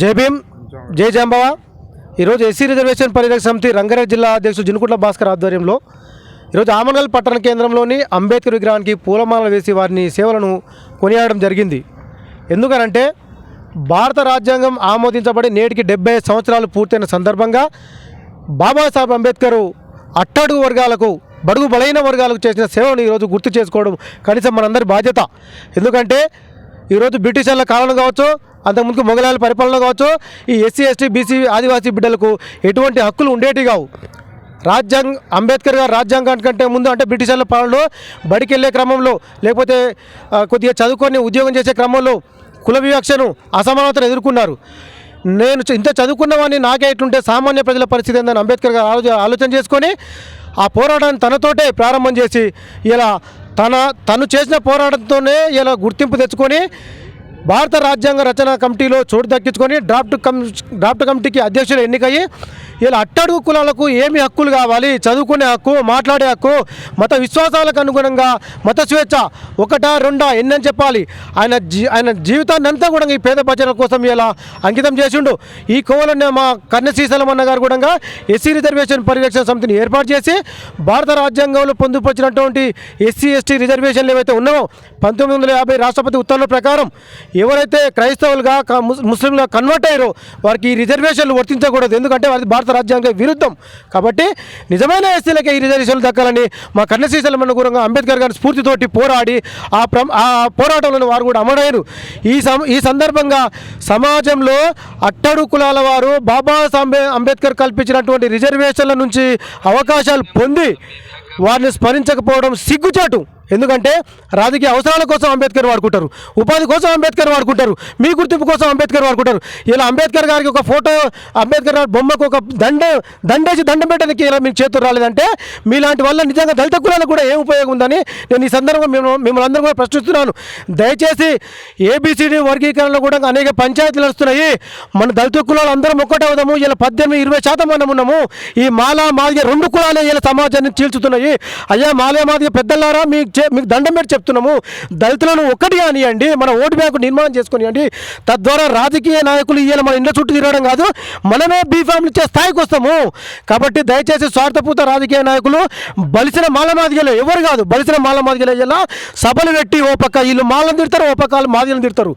జై భీమ్. జై జాంబవ. ఈరోజు ఎస్సీ రిజర్వేషన్ పరిరక్ష సమితి రంగారెడ్డి జిల్లా అధ్యక్షుడు జినుకుట్ల భాస్కర్ ఆధ్వర్యంలో ఈరోజు ఆమనగల్ పట్టణ కేంద్రంలోని అంబేద్కర్ విగ్రహానికి పూలమాలలు వేసి వారిని సేవలను కొనియాడడం జరిగింది. ఎందుకనంటే భారత రాజ్యాంగం ఆమోదించబడి నేటికి డెబ్బై సంవత్సరాలు పూర్తయిన సందర్భంగా బాబాసాహెబ్ అంబేద్కర్ అట్టడుగు వర్గాలకు బడుగు బలైన వర్గాలకు చేసిన సేవను ఈరోజు గుర్తు చేసుకోవడం కనీసం మనందరి బాధ్యత. ఎందుకంటే ఈరోజు బ్రిటిషర్ల కాలం కావచ్చు అంతకుముందు మొఘలాల పరిపాలన కావచ్చు ఈ ఎస్సీ ఎస్టీ బీసీ ఆదివాసీ బిడ్డలకు ఎటువంటి హక్కులు ఉండేటి కావు. రాజ్యాంగ అంబేద్కర్ గారు రాజ్యాంగం కంటే ముందు అంటే బ్రిటిషర్ల పాలనలో బడికి వెళ్ళే క్రమంలో లేకపోతే కొద్దిగా చదువుకొని ఉద్యోగం చేసే క్రమంలో కుల వివక్షను అసమానతను ఎదుర్కొన్నారు. నేను ఇంత చదువుకున్నవాడిని నాకే ఎట్లుంటే సామాన్య ప్రజల పరిస్థితి ఏందని అంబేద్కర్ గారు ఆలోచన ఆలోచన చేసుకొని ఆ పోరాటాన్ని తనతోటే ప్రారంభం చేసి ఇలా తన తను చేసిన పోరాటంతోనే ఇలా గుర్తింపు తెచ్చుకొని భారత రాజ్యాంగ రచన కమిటీలో చోటు దక్కించుకొని డ్రాఫ్ట్ కమ్ డ్రాఫ్ట్ కమిటీకి అధ్యక్షులు ఎన్నికయ్యి ఇలా అట్టడుగు కులాలకు ఏమి హక్కులు కావాలి? చదువుకునే హక్కు మాట్లాడే హక్కు మత విశ్వాసాలకు అనుగుణంగా మత స్వేచ్ఛ ఒకటా రెండా ఎన్నని చెప్పాలి. ఆయన జీ ఆయన జీవితాన్ని అంతా కూడా ఈ పేద ప్రజల కోసం ఇలా అంకితం చేసిండు. ఈ కోవలనే మా కన్నశ్రీశలమన్న గారు కూడా ఎస్సీ రిజర్వేషన్ పరిరక్షణ సమితిని ఏర్పాటు చేసి భారత రాజ్యాంగంలో పొందుపరిచినటువంటి ఎస్సీ ఎస్టీ రిజర్వేషన్లు ఏవైతే ఉన్నావో పంతొమ్మిది వందల యాభై రాష్ట్రపతి ఉత్తర్వుల ప్రకారం ఎవరైతే క్రైస్తవులుగా ముస్లింలుగా కన్వర్ట్ అయ్యారో వారికి ఈ రిజర్వేషన్లు వర్తించకూడదు. ఎందుకంటే వారి భారత రాజ్యాంగ విరుద్ధం. కాబట్టి నిజమైన ఎస్సీలకే ఈ రిజర్వేషన్లు దక్కాలని మా కన్నశ్రీశైలం గురంగా అంబేద్కర్ గారి స్ఫూర్తితోటి పోరాడి ఆ ప్ర ఆ పోరాటంలో వారు కూడా అమరయ్యారు. ఈ సం ఈ సందర్భంగా సమాజంలో అట్టడు కులాల వారు బాబా అంబేద్కర్ కల్పించినటువంటి రిజర్వేషన్ల నుంచి అవకాశాలు పొంది వారిని స్మరించకపోవడం సిగ్గుచాటు. ఎందుకంటే రాజకీయ అవసరాల కోసం అంబేద్కర్ వాడుకుంటారు ఉపాధి కోసం అంబేద్కర్ వాడుకుంటారు మీ గుర్తింపు కోసం అంబేద్కర్ వాడుకుంటారు. ఇలా అంబేద్కర్ గారికి ఒక ఫోటో అంబేద్కర్ గారి బొమ్మకు ఒక దండ దండేసి దండం పెట్టడానికి ఇలా మీకు చేతులు రాలేదంటే మీలాంటి వల్ల నిజంగా దళిత కులాలకు కూడా ఏం ఉపయోగం ఉందని నేను ఈ సందర్భంగా మేము మిమ్మల్ని అందరూ కూడా ప్రశ్నిస్తున్నాను. దయచేసి ఏబిసిడి వర్గీకరణలో కూడా అనేక పంచాయతీలు వస్తున్నాయి మన దళిత కులాలు అందరం ఒక్కటే అవుదాము ఇలా పద్దెనిమిది ఇరవై శాతం మనం ఉన్నాము. ఈ మాలా మాదిగ రెండు కులాలే ఇలా సమాజాన్ని చీల్చుతున్నాయి. అయ్యా మాలే మాదిగ పెద్దలారా మీకు చే- మీకు దండం పెట్టి చెప్తున్నాము. దళితులను ఒక్కటి కానివ్వండి మన ఓటు బ్యాంకు నిర్మాణం చేసుకునివ్వండి తద్వారా రాజకీయ నాయకులు ఈయన మన ఇంట్లో చుట్టూ తిరగడం కాదు మనమే బీఫామ్లు ఇచ్చే స్థాయికి వస్తాము. కాబట్టి దయచేసి స్వార్థపూత రాజకీయ నాయకులు బలిసిన మాల మాదిగలే ఎవరు కాదు బలిసిన మాల మాదిగలే ఇలా సభలు పెట్టి ఓ పక్క వీళ్ళు మాలను తిడతారు ఓ పక్క వాళ్ళు మాదిగలను తిడతారు.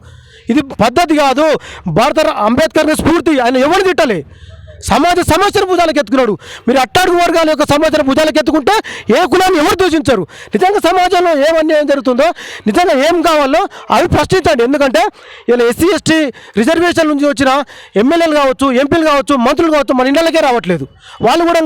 ఇది పద్ధతి కాదు. భారత అంబేద్కర్ స్ఫూర్తి ఆయన ఎవరు తిట్టాలి? సమాజ సమస్యను భుజాలకు ఎత్తుకున్నాడు. మీరు అట్టాడుగు వర్గాల యొక్క సమస్యను భుజాలకు ఎత్తుకుంటే ఏ కులాన్ని ఎవరు దూషించరు? నిజంగా సమాజంలో ఏం అన్యాయం జరుగుతుందో నిజంగా ఏం కావాలో అవి ప్రశ్నించండి. ఎందుకంటే ఇలా ఎస్సీ ఎస్టీ రిజర్వేషన్ నుంచి వచ్చిన ఎమ్మెల్యేలు కావచ్చు ఎంపీలు కావచ్చు మంత్రులు కావచ్చు మన ఇండ్లకే రావట్లేదు. వాళ్ళు కూడా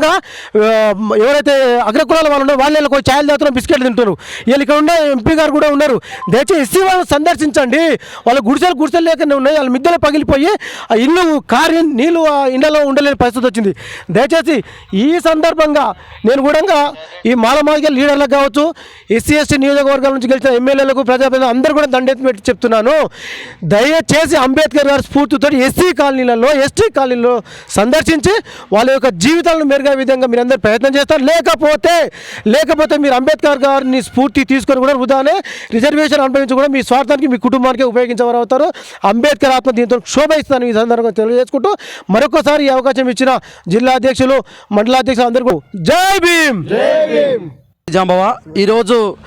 ఎవరైతే అగ్రకులాల వాళ్ళు ఉన్నారో వాళ్ళు వీళ్ళకి ఛాయలు తాగుతున్న బిస్కెట్లు తింటారు వీళ్ళు ఇక్కడ ఉన్న ఎంపీ గారు కూడా ఉన్నారు. దయచేసి ఎస్సీ వాళ్ళని సందర్శించండి. వాళ్ళ గుడిసెలు గుడిసెలు లేకుండా ఉన్నాయి. వాళ్ళ మిద్దెలు పగిలిపోయి ఆ ఇల్లు కార్యం నీళ్ళు ఆ ఉండలేదు ఉండలేని పరిస్థితి వచ్చింది. దయచేసి ఈ సందర్భంగా నేను కూడా ఈ మాలమాదిగ లీడర్లకు కావచ్చు ఎస్సీ ఎస్టీ నియోజకవర్గాల నుంచి గెలిచిన ఎమ్మెల్యేలకు ప్రజాప్రతినిధులు అందరూ కూడా దండెత్తి పెట్టి చెప్తున్నాను. దయచేసి అంబేద్కర్ గారి స్ఫూర్తితో ఎస్సీ కాలనీలలో ఎస్టీ కాలనీలో సందర్శించి వాళ్ళ యొక్క జీవితాలను మెరుగే విధంగా మీరు అందరూ ప్రయత్నం చేస్తారు. లేకపోతే లేకపోతే మీరు అంబేద్కర్ గారిని స్ఫూర్తి తీసుకొని కూడా వృధానే రిజర్వేషన్ అనుభవించి కూడా మీ స్వార్థానికి మీ కుటుంబానికి ఉపయోగించేవారు అవుతారు. అంబేద్కర్ ఆత్మ దీంతో శోభిస్తాను ఈ సందర్భంగా తెలియజేసుకుంటూ మరొకసారి ఈ అవకాశం ఇచ్చిన జిల్లా అధ్యక్షులు మండలాధ్యక్షులు అందరికీ జై భీమ్! జాంబవ ఈరోజు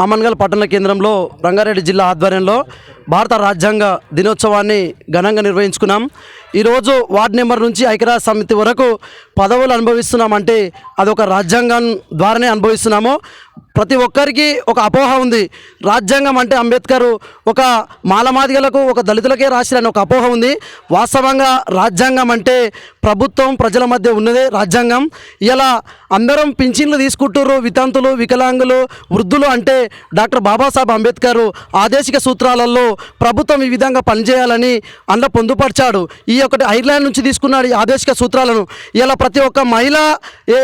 అమన్గల్ పట్టణ కేంద్రంలో రంగారెడ్డి జిల్లా ఆధ్వర్యంలో భారత రాజ్యాంగ దినోత్సవాన్ని ఘనంగా నిర్వహించుకున్నాం. ఈరోజు వార్డు నెంబర్ నుంచి ఐక్యరాజ్య సమితి వరకు పదవులు అనుభవిస్తున్నామంటే అదొక రాజ్యాంగం ద్వారానే అనుభవిస్తున్నాము. ప్రతి ఒక్కరికి ఒక అపోహ ఉంది. రాజ్యాంగం అంటే అంబేద్కర్ ఒక మాలమాదిగలకు ఒక దళితులకే రాసిరని ఒక అపోహ ఉంది. వాస్తవంగా రాజ్యాంగం అంటే ప్రభుత్వం ప్రజల మధ్య ఉన్నదే రాజ్యాంగం. ఇలా అందరం పింఛన్లు తీసుకుంటుర్రు వితంతులు వికలాంగులు వృద్ధులు అంటే డాక్టర్ బాబాసాహెబ్ అంబేద్కర్ ఆదేశిక సూత్రాలలో ప్రభుత్వం ఈ విధంగా పనిచేయాలని అందులో పొందుపరిచాడు. ఈ ఒకటి ఐర్లాండ్ నుంచి తీసుకున్నాడు ఈ ఆదేశిక సూత్రాలను. ఇలా ప్రతి ఒక్క మహిళ ఏ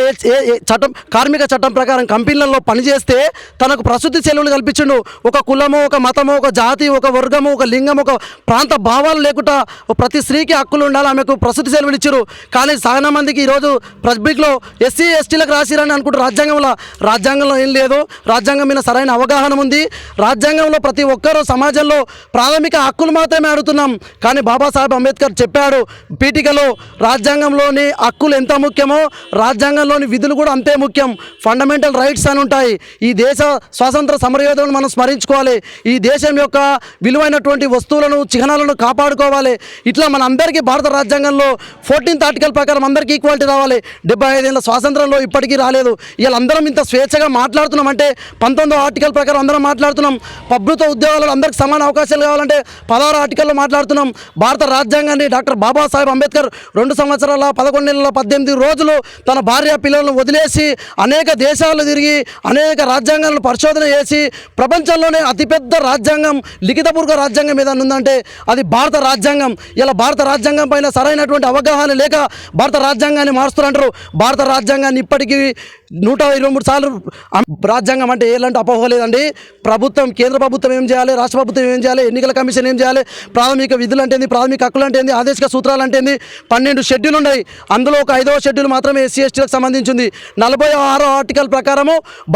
చట్టం కార్మిక చట్టం ప్రకారం కంపెనీలలో పని చేస్తే తనకు ప్రసూతి సెలవులు కల్పించిండు. ఒక కులము ఒక మతము ఒక జాతి ఒక వర్గము ఒక లింగం ఒక ప్రాంత భావాలు లేకుండా ప్రతి స్త్రీకి హక్కులు ఉండాలి ఆమెకు ప్రసూతి సెలవులు ఇచ్చారు. కానీ చాలా మందికి ఈరోజు పబ్లిక్లో ఎస్సీ ఎస్టీలకు రాసిరని అనుకుంటారు రాజ్యాంగంలో రాజ్యాంగంలో ఏం లేదు. రాజ్యాంగం మీద సరైన అవగాహన ఉంది. రాజ్యాంగంలో ప్రతి ఒక్కరూ సమాజంలో ప్రాథమిక హక్కులు మాత్రమే అడుగుతున్నాం. కానీ బాబాసాహెబ్ అంబేద్కర్ చెప్పాడు పీఠికలో రాజ్యాంగంలోని హక్కులు ఎంత ముఖ్యమో రాజ్యాంగంలోని విధులు కూడా అంతే ముఖ్యం. ఫండమెంటల్ రైట్స్ అని ఉంటాయి. ఈ దేశ స్వాతంత్ర సమరయోధులను మనం స్మరించుకోవాలి. ఈ దేశం యొక్క విలువైనటువంటి వస్తువులను చిహ్నాలను కాపాడుకోవాలి. ఇట్లా మన అందరికీ భారత రాజ్యాంగంలో ఫోర్టీన్త్ ఆర్టికల్ ప్రకారం అందరికీ ఈక్వాలిటీ రావాలి. డెబ్బై ఐదేళ్ళ స్వాతంత్రంలో ఇప్పటికీ రాలేదు. వీళ్ళందరం ఇంత స్వేచ్ఛగా మాట్లాడుతున్నాం అంటే పంతొమ్మిదో ఆర్టికల్ ప్రకారం అందరం మాట్లాడుతున్నాం. ప్రభుత్వ ఉద్యోగాలలో అందరికి సమాన అవకాశాలు కావాలంటే పదహారు ఆర్టికల్లో మాట్లాడుతున్నాం. భారత రాజ్యాంగాన్ని డాక్టర్ బాబాసాహెబ్ అంబేద్కర్ రెండు సంవత్సరాల పదకొండు నెలల పద్దెనిమిది రోజులు తన భార్య పిల్లలను వదిలేసి అనేక దేశాలు తిరిగి అనేక రాజ్యాంగాలను పరిశోధన చేసి ప్రపంచంలోనే అతిపెద్ద రాజ్యాంగం లిఖితపూర్వక రాజ్యాంగం ఏదైనా ఉందంటే అది భారత రాజ్యాంగం. ఇలా భారత రాజ్యాంగం పైన సరైనటువంటి అవగాహన లేక భారత రాజ్యాంగాన్ని మారుస్తున్నారు భారత రాజ్యాంగాన్ని ఇప్పటికీ నూట ఇరవై మూడు సార్లు రాజ్యాంగం అంటే ఏలాంటి అపోహ లేదండి. ప్రభుత్వం కేంద్ర ప్రభుత్వం ఏం చేయాలి? రాష్ట్ర ప్రభుత్వం ఏం చేయాలి? ఎన్నికల కమిషన్ ఏం చేయాలి? ప్రాథమిక విధులు అంటే ప్రాథమిక హక్కులు అంటే ఏంది? ఆదేశిక సూత్రాలు అంటే పన్నెండు షెడ్యూల్ ఉన్నాయి. అందులో ఒక ఐదవ షెడ్యూల్ మాత్రమే ఎస్సీ ఎస్టీలకు సంబంధించింది. నలభై ఆరో ఆర్టికల్ ప్రకారము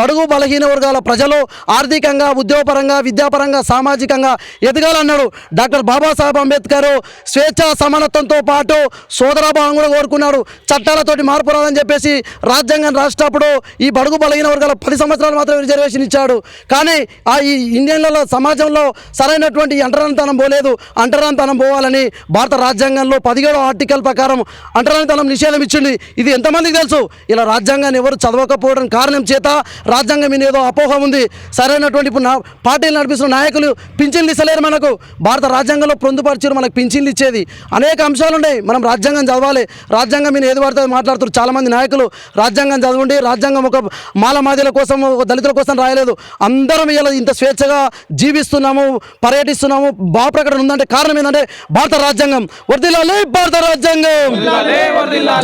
బడుగు బలహీన వర్గాల ప్రజలు ఆర్థికంగా ఉద్యోగపరంగా విద్యాపరంగా సామాజికంగా ఎదగాలన్నాడు డాక్టర్ బాబాసాహెబ్ అంబేద్కర్. స్వేచ్ఛ సమానత్వంతో పాటు సోదరాభావం కూడా కోరుకున్నాడు. చట్టాలతోటి మార్పు రాదని చెప్పేసి రాజ్యాంగం రాసేటప్పుడు ఈ బడుగు బలహీన వర్గాల పది సంవత్సరాలు మాత్రమే రిజర్వేషన్ ఇచ్చాడు. కానీ ఆ ఈ ఇండియన్లలో సమాజంలో సరైనటువంటి అంటరానితనం పోలేదు. అంటరానితనం పోవాలని భారత రాజ్యాంగంలో పదిహేడో ఆర్టికల్ ప్రకారం అంటరానితనం నిషేధం ఇచ్చింది. ఇది ఎంతమందికి తెలుసు? ఇలా రాజ్యాంగాన్ని ఎవరు చదవకపోవడం కారణం చేత రాజ్యాంగం మీద ఏదో అపోహ ఉంది. సరైనటువంటి ఇప్పుడు నా పార్టీలు నడిపిస్తున్న నాయకులు పింఛన్లు ఇస్తలేరు మనకు. భారత రాజ్యాంగంలో పొందుపరిచారు మనకు పింఛన్లు ఇచ్చేది. అనేక అంశాలు ఉన్నాయి. మనం రాజ్యాంగం చదవాలి. రాజ్యాంగం మీద ఏది పడితే మాట్లాడుతారు చాలామంది నాయకులు. రాజ్యాంగం చదవండి. రాజ్యాంగం ఒక మాలమాదిల కోసం ఒక దళితుల కోసం రాయలేదు. అందరం ఇలా ఇంత స్వేచ్ఛగా జీవిస్తున్నాము పర్యటిస్తున్నాము. భావ ప్రకటన ఉందంటే కారణం ఏంటంటే భారత రాజ్యాంగం. వర్దిల్లాలి భారత రాజ్యాంగం.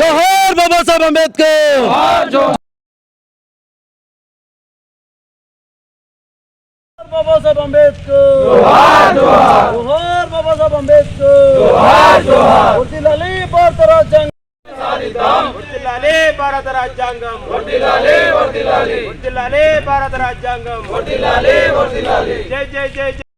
జోహార్ బాబాసాహెబ్ అంబేద్కర్. బాబాసాహెబ్ అంబేద్కర్ జోహార్ బాబాసాహెబ్ అంబేద్కర్ వర్దిల్లాలి భారత రాజ్యాంగం వర్ధిల్లాలి భారత రాజ్యాంగం వర్ధిల్లాలి వర్ధిల్లాలి వర్ధిల్లాలి భారత రాజ్యాంగం వర్ధిల్లాలి జై జై జై జై